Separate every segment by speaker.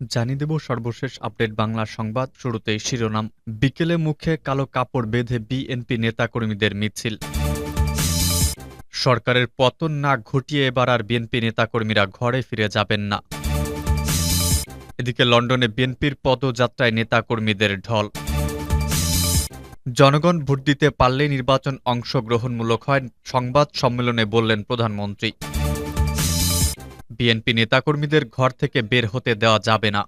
Speaker 1: জানিয়ে দেব সর্বশেষ আপডেট বাংলা সংবাদ শুরুতেই শিরোনাম। বিকেলে মুখে কালো কাপড় বেঁধে বিএনপি নেতাকর্মীদের মিছিল। সরকারের পতন না ঘটিয়ে এবার আর বিএনপি নেতাকর্মীরা ঘরে ফিরে যাবেন না। এদিকে লন্ডনে বিএনপির পদযাত্রায় নেতাকর্মীদের ঢল। জনগণ ভোট দিতে পারলে নির্বাচন অংশগ্রহণমূলক হয়, সংবাদ সম্মেলনে বললেন প্রধানমন্ত্রী। বিএনপি নেতাকর্মীদের ঘর থেকে বের হতে দেওয়া যাবে না।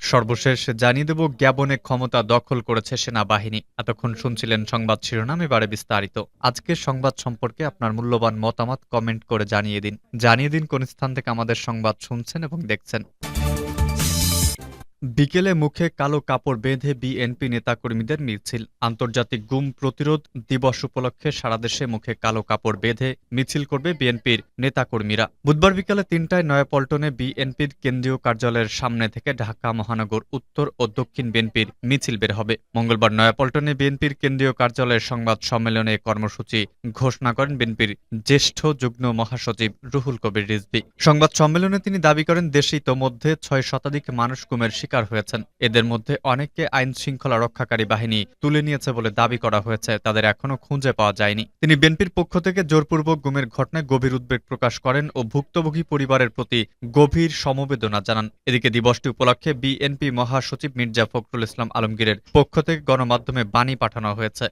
Speaker 1: সর্বশেষ জানিয়ে দেব গ্যাবনে ক্ষমতা দখল করেছে সেনাবাহিনী। এতক্ষণ শুনছিলেন সংবাদ শিরোনাম, এবারে বিস্তারিত। আজকের সংবাদ সম্পর্কে আপনার মূল্যবান মতামত কমেন্ট করে জানিয়ে দিন। জানিয়ে দিন কোন স্থান থেকে আমাদের সংবাদ শুনছেন এবং দেখছেন। বিকেলে মুখে কালো কাপড় বেঁধে বিএনপি নেতাকর্মীদের মিছিল। আন্তর্জাতিক গুম প্রতিরোধ দিবস উপলক্ষে সারা দেশে মুখে কালো কাপড় বেঁধে মিছিল করবে বিএনপির নেতাকর্মীরা। বুধবার বিকেলে তিনটায় নয়াপল্টনে বিএনপির কেন্দ্রীয় কার্যালয়ের সামনে থেকে ঢাকা মহানগর উত্তর ও দক্ষিণ বিএনপির মিছিল বের হবে। মঙ্গলবার নয়াপল্টনে বিএনপির কেন্দ্রীয় কার্যালয়ের সংবাদ সম্মেলনে কর্মসূচি ঘোষণা করেন বিএনপির জ্যেষ্ঠ যুগ্ম মহাসচিব রুহুল কবির রিজভী। সংবাদ সম্মেলনে তিনি দাবি করেন দেশে ইতোমধ্যে ছয় শতাধিক মানুষ গুমের শিকার হয়েছেন। এদের মধ্যে অনেককে আইন শৃঙ্খলা রক্ষাকারী বাহিনী তুলে নিয়েছে বলে দাবি করা হয়েছে। তাদের এখনও খুঁজে পাওয়া যায়নি। তিনি বিএনপির পক্ষ থেকে জোরপূর্বক গুমের ঘটনায় গভীর উদ্বেগ প্রকাশ করেন ও ভুক্তভোগী পরিবারের প্রতি গভীর সমবেদনা জানান। এদিকে দিবসটি উপলক্ষে বিএনপি মহাসচিব মির্জা ফখরুল ইসলাম আলমগীরের পক্ষ থেকে গণমাধ্যমে বাণী পাঠানো হয়েছে।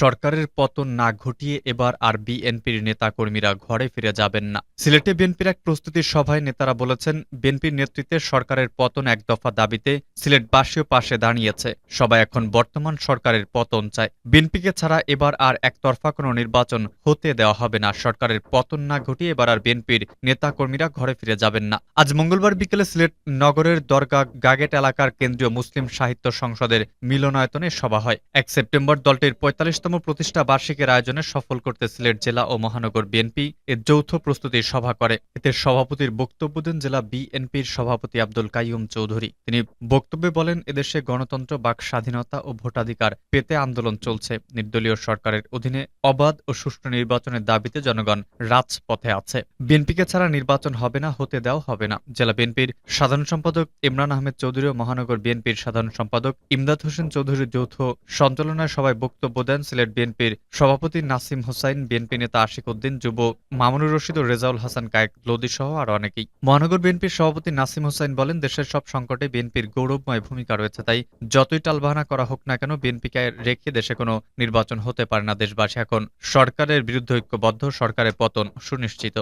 Speaker 1: সরকারের পতন না ঘটিয়ে এবার আর বিএনপির নেতাকর্মীরা ঘরে ফিরে যাবেন না। সিলেটে বিএনপির এক প্রস্তুতি সভায় নেতারা বলেছেন, বিএনপির নেতৃত্বে সরকারের পতন এক দফা দাবিতে সিলেটবাসীও পাশে দাঁড়িয়েছে। সবাই এখন বর্তমান সরকারের পতন চায়। বিএনপিকে ছাড়া এবার আর একতরফা কোনো নির্বাচন হতে দেওয়া হবে না। সরকারের পতন না ঘটিয়ে এবার আর বিএনপির নেতাকর্মীরা ঘরে ফিরে যাবেন না। আজ মঙ্গলবার বিকেলে সিলেট নগরের দরগা গাগেট এলাকার কেন্দ্রীয় মুসলিম সাহিত্য সংসদের মিলনায়তনে সভা হয়। এক সেপ্টেম্বর দলটির পঁয়তাল্লিশ পঁয়তাল্লিশতম প্রতিষ্ঠা বার্ষিকের আয়োজনে সফল করতে সিলেট জেলা ও মহানগর বিএনপি। এর যৌথ প্রস্তুতি সভা করে। এতে সভাপতির বক্তব্য দেন জেলা বিএনপির সভাপতি আব্দুল কাইয়ুম চৌধুরী। তিনি বক্তব্যে বলেন, এদেশে গণতন্ত্র, বাক স্বাধীনতা ও ভোটাধিকার পেতে আন্দোলন চলছে। নির্দলীয় সরকারের অধীনে অবাধ ও সুষ্ঠু নির্বাচনের দাবিতে জনগণ রাজপথে আছে। বিএনপিকে ছাড়া নির্বাচন হবে না, হতে দেওয়া হবে না। জেলা বিএনপির সাধারণ সম্পাদক ইমরান আহমেদ চৌধুরী ও মহানগর বিএনপির সাধারণ সম্পাদক ইমদাদ হোসেন চৌধুরীর যৌথ সঞ্চালনায় সবাই বক্তব্য দেন সিলেট বিএনপির সভাপতি নাসিম হোসাইন, বিএনপি নেতা আশিক উদ্দিন, যুব মামুনুর রশিদ ও রেজাউল হাসান কায়েক লোদি সহ আরও অনেকেই। মহানগর বিএনপির সভাপতি নাসিম হোসাইন বলেন, দেশের সব সংকটে বিএনপির গৌরবময় ভূমিকা রয়েছে, তাই যতই টালবাহানা করা হোক না কেন বিএনপিকে রেখে দেশে কোনো নির্বাচন হতে পারে না দেশবাসী। এখন সরকারের বিরুদ্ধে ঐক্যবদ্ধ, সরকারের পতন সুনিশ্চিত।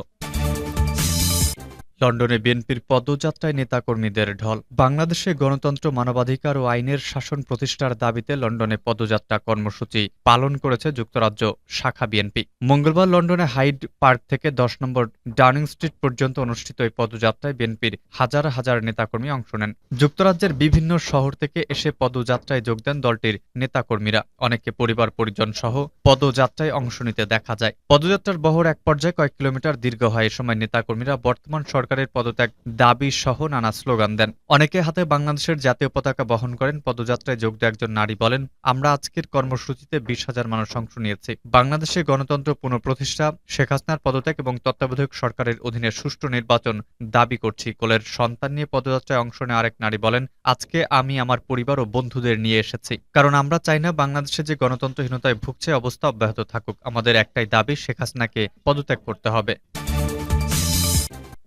Speaker 1: লন্ডনে বিএনপির পদযাত্রায় নেতাকর্মীদের ঢল। বাংলাদেশে গণতন্ত্র, মানবাধিকার ও আইনের শাসন প্রতিষ্ঠার দাবিতে লন্ডনে পদযাত্রা কর্মসূচি পালন করেছে যুক্তরাজ্য শাখা বিএনপি। মঙ্গলবার লন্ডনে হাইড পার্ক থেকে দশ নম্বর ডার্নিং স্ট্রিট পর্যন্ত অনুষ্ঠিত এই পদযাত্রায় বিএনপির হাজার হাজার নেতাকর্মী অংশ নেন। যুক্তরাজ্যের বিভিন্ন শহর থেকে এসে পদযাত্রায় যোগ দেন দলটির নেতাকর্মীরা। অনেকে পরিবার, পরিজন সহ পদযাত্রায় অংশ নিতে দেখা যায়। পদযাত্রার বহর এক পর্যায়ে কয়েক কিলোমিটার দীর্ঘ হয়। এ সময় নেতাকর্মীরা বর্তমান সরকার সরকারের পদত্যাগ দাবি সহ নানা স্লোগান দেন। অনেকে হাতে বাংলাদেশের জাতীয় পতাকা বহন করেন, পদযাত্রায় যোগ দেয় একজন নারী বলেন, আমরা আজকের কর্মসূচিতে বিশ হাজার মানুষ অংশ নিয়েছি। বাংলাদেশে গণতন্ত্র পুনঃপ্রতিষ্ঠা, শেখ হাসিনার পদত্যাগ এবং তত্ত্বাবধায়ক সরকারের অধীনে সুষ্ঠু নির্বাচন দাবি করছি। কোলের সন্তান নিয়ে পদযাত্রায় অংশ নেয় আরেক নারী বলেন, আজকে আমি আমার পরিবার ও বন্ধুদের নিয়ে এসেছি। কারণ আমরা চাই না বাংলাদেশে যে গণতন্ত্রহীনতায় ভুগছে অবস্থা অব্যাহত থাকুক। আমাদের একটাই দাবি, শেখ হাসিনাকে পদত্যাগ করতে হবে।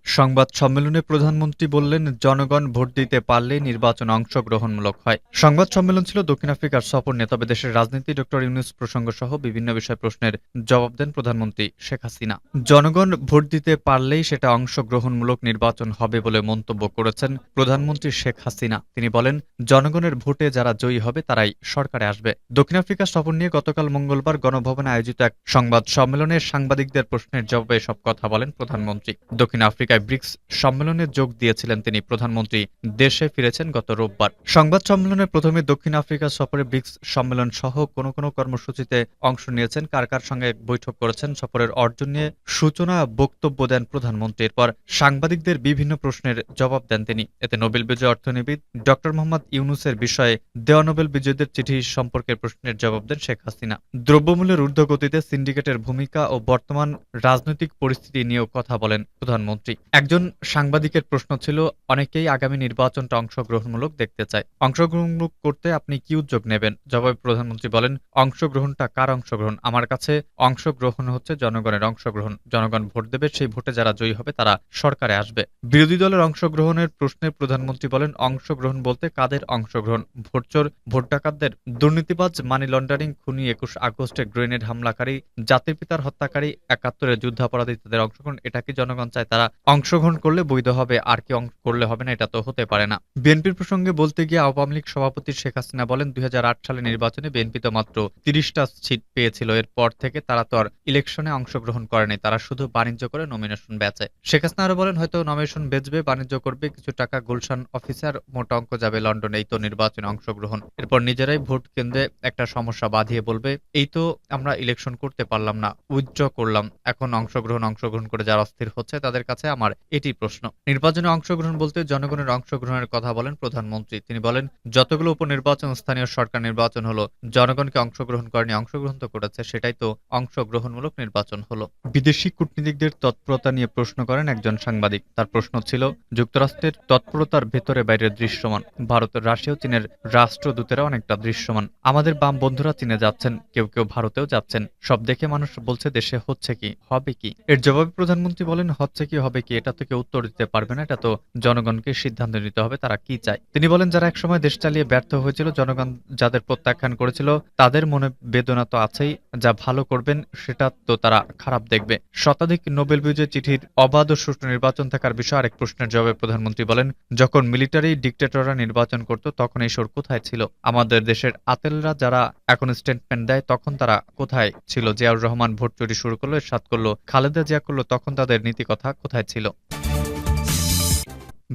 Speaker 1: সংবাদ সম্মেলনে প্রধানমন্ত্রী বললেন, জনগণ ভোট দিতে পারলে নির্বাচন অংশগ্রহণমূলক হয়। সংবাদ সম্মেলন ছিল দক্ষিণ আফ্রিকার সফর নেতা দেশের রাজনীতি, ডক্টর ইউনুস প্রসঙ্গ সহ বিভিন্ন বিষয় প্রশ্নের জবাব দেন প্রধানমন্ত্রী শেখ হাসিনা। জনগণ ভোট দিতে পারলেই সেটা অংশগ্রহণমূলক নির্বাচন হবে বলে মন্তব্য করেছেন প্রধানমন্ত্রী শেখ হাসিনা। তিনি বলেন, জনগণের ভোটে যারা জয়ী হবে, তারাই সরকারে আসবে। দক্ষিণ আফ্রিকা সফর নিয়ে গতকাল মঙ্গলবার গণভবনে আয়োজিত এক সংবাদ সম্মেলনে সাংবাদিকদের প্রশ্নের জবাবে সব কথা বলেন প্রধানমন্ত্রী। দক্ষিণ আফ্রিকায় ব্রিক্স সম্মেলনে যোগ দিয়েছিলেন তিনি। প্রধানমন্ত্রী দেশে ফিরেছেন গত রোববার। সংবাদ সম্মেলনে প্রথমে দক্ষিণ আফ্রিকা সফরে ব্রিক্স সম্মেলন সহ কোন কোন কর্মসূচিতে অংশ নিয়েছেন। কার কার সঙ্গে বৈঠক করেছেন সফরের অর্জন নিয়ে সূচনা বক্তব্য দেন প্রধানমন্ত্রী এরপর সাংবাদিকদের বিভিন্ন প্রশ্নের জবাব দেন তিনি। এতে নোবেল বিজয় অর্থনীতিবিদ ডক্টর মোহাম্মদ ইউনুসের বিষয়ে দেওয়া নোবেল বিজয়ীদের চিঠি সম্পর্কে প্রশ্নের জবাব দেন শেখ হাসিনা। দ্রব্যমূল্যের ঊর্ধ্বগতিতে সিন্ডিকেটের ভূমিকা ও বর্তমান রাজনৈতিক পরিস্থিতি নিয়েও কথা বলেন প্রধানমন্ত্রী। একজন সাংবাদিকের প্রশ্ন ছিল, অনেকেই আগামী নির্বাচনটা অংশগ্রহণমূলক দেখতে চায়। অংশগ্রহণমূলক করতে আপনি কি উদ্যোগ নেবেন? জবাবে প্রধানমন্ত্রী বলেন, অংশগ্রহণটা কার অংশগ্রহণ? আমার কাছে অংশগ্রহণ হচ্ছে জনগণের অংশগ্রহণ। জনগণ ভোট দেবে, সেই ভোটে যারা জয়ী হবে তারা সরকারে আসবে। বিরোধী দলের অংশগ্রহণের প্রশ্নে প্রধানমন্ত্রী বলেন, অংশগ্রহণ বলতে কাদের অংশগ্রহণ? ভোটচোর, ভোট ডাকাতদের? দুর্নীতিবাজ, মানি লন্ডারিং, খুনি একুশ আগস্টে গ্রেনেড হামলাকারী, জাতির পিতার হত্যাকারী, একাত্তরের যুদ্ধাপরাধী তাদের অংশগ্রহণ? এটা কি জনগণ চায়? তারা অংশগ্রহণ করলে বৈধ হবে, আর কি করলে হবে না, এটা তো হতে পারে না। বিএনপির প্রসঙ্গে বলতে গিয়ে আওয়ামী লীগ সভাপতি শেখ হাসিনা বলেন, দুই সালে নির্বাচনে বিএনপি তো মাত্র তিরিশটা সিট পেয়েছিল, এরপর থেকে তারা তো আর ইলেকশনে অংশগ্রহণ করেনি তারা শুধু বাণিজ্য করে নমিনেশন বেচে। শেখ হাসিনা আরও বলেন, হয়তো নমিনেশন বেচবে, বাণিজ্য করবে, কিছু টাকা গুলশান অফিসার মোটা অঙ্ক যাবে লন্ডনে, এই তো নির্বাচনে অংশগ্রহণ। এরপর নিজেরাই ভোট কেন্দ্রে একটা সমস্যা বাঁধিয়ে বলবে, এই তো আমরা ইলেকশন করতে পারলাম না উইথড্র করলাম, এখন অংশগ্রহণ অংশগ্রহণ করে যারা অস্থির হচ্ছে, তাদের কাছে আমার এটি প্রশ্ন। নির্বাচনে অংশগ্রহণ বলতে জনগণের অংশগ্রহণের কথা বলেন প্রধানমন্ত্রী। তিনি বলেন, যতগুলো উপনির্বাচন স্থানীয় সরকার নির্বাচন হলো, জনগণকে অংশগ্রহণ করেনি, অংশগ্রহণ তো করেছে, সেটাই তো অংশগ্রহণমূলক নির্বাচন হলো। বিদেশি কূটনীতিকদের তৎপরতা নিয়ে প্রশ্ন করেন একজন সাংবাদিক। তার প্রশ্ন ছিল, যুক্তরাষ্ট্রের তৎপরতার ভেতরে বাইরে দৃশ্যমান। ভারত রাশিয়া চীনের রাষ্ট্রদূতেরা অনেকটা দৃশ্যমান। আমাদের বাম বন্ধুরা চীনে যাচ্ছেন, কেউ কেউ ভারতেও যাচ্ছেন। সব দেখে মানুষ বলছে, দেশে হচ্ছে কি, হবে কি? এর জবাবে প্রধানমন্ত্রী বলেন, হচ্ছে কি, হবে কি? এটা তো কেউ উত্তর দিতে পারবে না, এটা তো জনগণকে সিদ্ধান্ত নিতে হবে, তারা কি চায়? তিনি বলেন, যারা একসময় দেশ চালিয়ে ব্যর্থ হয়েছিল, জনগণ যাদের প্রত্যাখ্যান করেছিল, তাদের মনে বেদনা তো আছেই, যা ভালো করবেন, সেটা তো তারা খারাপ দেখবে। শতাধিক নোবেল বিজয় চিঠির অবাধ ও সুষ্ঠু নির্বাচন থাকার বিষয়ে আরেক প্রশ্নের জবাবে প্রধানমন্ত্রী বলেন, যখন মিলিটারি ডিক্টেটররা নির্বাচন করত, তখন এই সুর কোথায় ছিল? আমাদের দেশের আতেলরা যারা এখন স্টেটমেন্ট দেয়, তখন তারা কোথায় ছিল? জিয়াউর রহমান ভোট চুরি শুরু করল, এরশাদ করল, খালেদা জিয়া করল, তখন তাদের নীতি কথা কোথায় ছিল? Júbilo.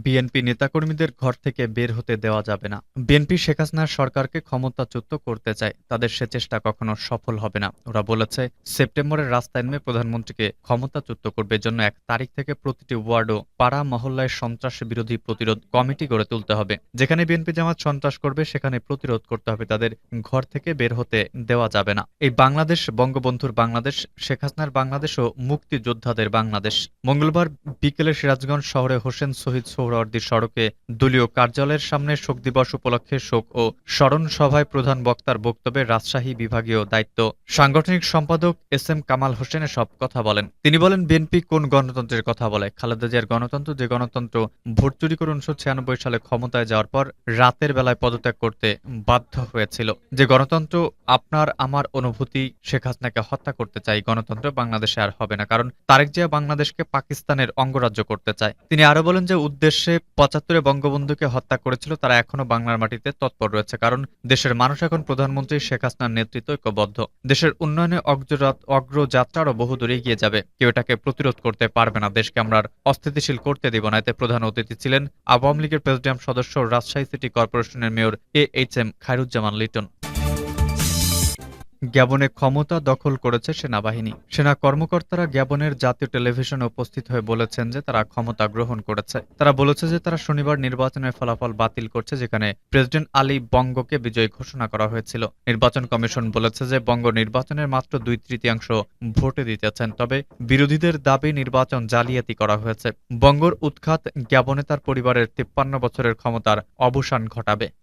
Speaker 1: বিএনপি নেতাকর্মীদের ঘর থেকে বের হতে দেওয়া যাবে না। বিএনপি শেখ হাসিনার সরকারকে ক্ষমতাচ্যুত করতে চায়। তাদের সে চেষ্টা কখনো সফল হবে না। ওরা বলেছে, সেপ্টেম্বরের রাস্তায় নেমে প্রধানমন্ত্রীকে ক্ষমতাচ্যুত করবে জন্য এক তারিখ থেকে প্রতিটি ওয়ার্ড ও পাড়া, মহল্লায় সন্ত্রাস বিরোধী প্রতিরোধ কমিটি গড়ে তুলতে হবে। যেখানে বিএনপি জামাত সন্ত্রাস করবে, সেখানে প্রতিরোধ করতে হবে। তাদের ঘর থেকে বের হতে দেওয়া যাবে না। এই বাংলাদেশ, বঙ্গবন্ধুর বাংলাদেশ, শেখ হাসিনার বাংলাদেশ ও মুক্তিযোদ্ধাদের বাংলাদেশ। মঙ্গলবার বিকেলে সিরাজগঞ্জ শহরে হোসেন শহীদ সোহরাওয়ার্দী সড়কে দলীয় কার্যালয়ের সামনে শোক দিবস উপলক্ষে শোক ও স্মরণ সভায় প্রধান বক্তার বক্তব্যে রাজশাহী বিভাগীয় দায়িত্ব। সাংগঠনিক সম্পাদক এস এম কামাল হোসেন সব কথা বলেন। তিনি বলেন, বিএনপি কোন গণতন্ত্রের কথা বলে? খালেদা জিয়ার গণতন্ত্র, যে গণতন্ত্র ভোট চুরি করে উনিশশো ছিয়ানব্বই সালে ক্ষমতায় যাওয়ার পর রাতের বেলায় পদত্যাগ করতে বাধ্য হয়েছিল। যে গণতন্ত্র আপনার, আমার অনুভূতি, শেখ হাসিনাকে হত্যা করতে চাই, গণতন্ত্র বাংলাদেশে আর হবে না, কারণ তারেক জিয়া বাংলাদেশকে পাকিস্তানের অঙ্গরাজ্য করতে চায়। তিনি আরও বলেন যে উদ্দেশ্যে পঁচাত্তরে বঙ্গবন্ধুকে হত্যা করেছিল, তারা এখনও বাংলার মাটিতে তৎপর রয়েছে, কারণ দেশের মানুষ এখন প্রধানমন্ত্রী শেখ হাসিনার নেতৃত্ব ঐক্যবদ্ধ। দেশের উন্নয়নে অগ্রযাত- অগ্রযাত্রা বহু দূরে এগিয়ে যাবে। কেউ এটাকে প্রতিরোধ করতে পারবে না, দেশকে আমরা অস্থিতিশীল করতে দিব না, এতে প্রধান অতিথি ছিলেন আওয়ামী লীগের প্রেসিডিয়াম সদস্য রাজশাহী সিটি কর্পোরেশনের mayor A H M Khairuzzaman Liton. গ্যাবনে ক্ষমতা দখল করেছে সেনাবাহিনী। সেনা কর্মকর্তারা গ্যাবনের জাতীয় টেলিভিশনে উপস্থিত হয়ে বলেছেন যে তারা ক্ষমতা গ্রহণ করেছে। তারা বলেছে যে তারা শনিবার নির্বাচনের ফলাফল বাতিল করছে, যেখানে প্রেসিডেন্ট আলী বঙ্গকে বিজয়ী ঘোষণা করা হয়েছিল। নির্বাচন কমিশন বলেছে যে বঙ্গ নির্বাচনের মাত্র দুই তৃতীয়াংশ ভোটে দিতেছেন তবে বিরোধীদের দাবি নির্বাচন জালিয়াতি করা হয়েছে। বঙ্গর উৎখাত গ্যাবনে তার পরিবারের তিপ্পান্ন বছরের ক্ষমতার অবসান ঘটাবে।